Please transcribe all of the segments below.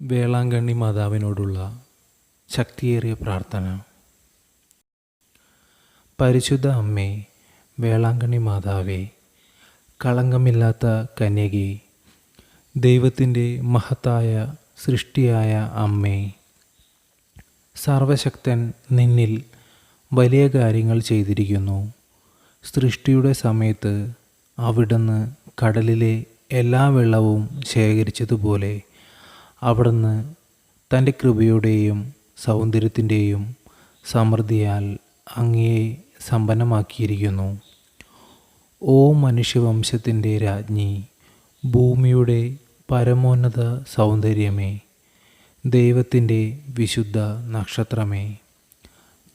വേളാങ്കണ്ണി മാതാവിനോടുള്ള ശക്തിയേറിയ പ്രാർത്ഥന. പരിശുദ്ധ അമ്മേ വേളാങ്കണ്ണി മാതാവേ കളങ്കമില്ലാത്ത കന്യകി ദൈവത്തിന്റെ മഹത്തായ സൃഷ്ടിയായ അമ്മേ സർവശക്തൻ നിന്നിൽ വലിയ കാര്യങ്ങൾ ചെയ്തിരിക്കുന്നു. സൃഷ്ടിയുടെ സമയത്ത് അവിടുന്ന് കടലിലെ എല്ലാ വെള്ളവും ശേഖരിച്ചതുപോലെ അവിടുന്ന് തന്റെ കൃപയുടെയും സൗന്ദര്യത്തിന്റെയും സമൃദ്ധിയാൽ അങ്ങയെ സമ്പന്നമാക്കിയിരിക്കുന്നു. ഓ മനുഷ്യവംശത്തിന്റെ രാജ്ഞി ഭൂമിയുടെ പരമോന്നത സൗന്ദര്യമേ ദൈവത്തിന്റെ വിശുദ്ധ നക്ഷത്രമേ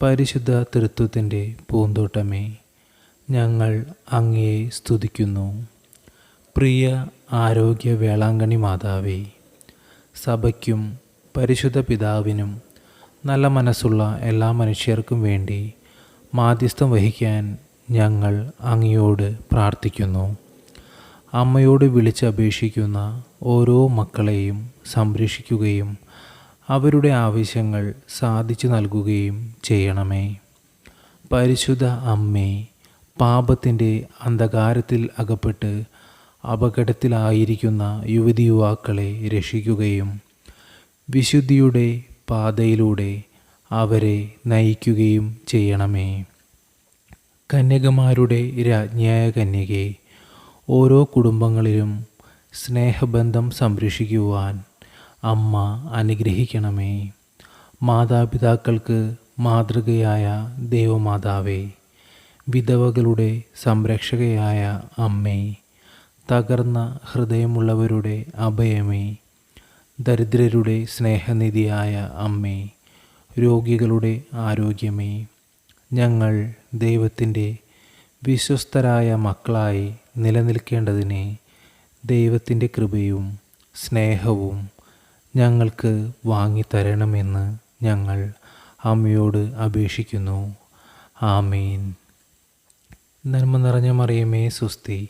പരിശുദ്ധ തൃത്വത്തിന്റെ പൂന്തോട്ടമേ ഞങ്ങൾ അങ്ങയെ സ്തുതിക്കുന്നു. പ്രിയ ആരോഗ്യ വേളാങ്കണി മാതാവേ സഭയ്ക്കും പരിശുദ്ധ പിതാവിനും നല്ല മനസ്സുള്ള എല്ലാ മനുഷ്യർക്കും വേണ്ടി മാധ്യസ്ഥം വഹിക്കാൻ ഞങ്ങൾ അങ്ങയോട് പ്രാർത്ഥിക്കുന്നു. അമ്മയോട് വിളിച്ചപേക്ഷിക്കുന്ന ഓരോ മക്കളെയും സംരക്ഷിക്കുകയും അവരുടെ ആവശ്യങ്ങൾ സാധിച്ചു നൽകുകയും ചെയ്യണമേ. പരിശുദ്ധ അമ്മേ പാപത്തിന്റെ അന്ധകാരത്തിൽ അകപ്പെട്ട് അപകടത്തിലായിരിക്കുന്ന യുവതി യുവാക്കളെ രക്ഷിക്കുകയും വിശുദ്ധിയുടെ പാതയിലൂടെ അവരെ നയിക്കുകയും ചെയ്യണമേ. കന്യകമാരുടെ രാജ്ഞിയായ കന്യകെ ഓരോ കുടുംബങ്ങളിലും സ്നേഹബന്ധം സംരക്ഷിക്കുവാൻ അമ്മ അനുഗ്രഹിക്കണമേ. മാതാപിതാക്കൾക്ക് മാതൃകയായ ദേവമാതാവേ വിധവകളുടെ സംരക്ഷകയായ അമ്മേ തകർന്ന ഹൃദയമുള്ളവരുടെ അഭയമേ ദരിദ്രരുടെ സ്നേഹനിധിയായ അമ്മേ രോഗികളുടെ ആരോഗ്യമേ ഞങ്ങൾ ദൈവത്തിന്റെ വിശ്വസ്തരായ മക്കളായി നിലനിൽക്കേണ്ടതിനെ ദൈവത്തിന്റെ കൃപയും സ്നേഹവും ഞങ്ങൾക്ക് വാങ്ങിത്തരണമെന്ന് ഞങ്ങൾ അമ്മയോട് അപേക്ഷിക്കുന്നു. ആമീൻ. നന്മ നിറഞ്ഞ മറിയമേ സുസ്തി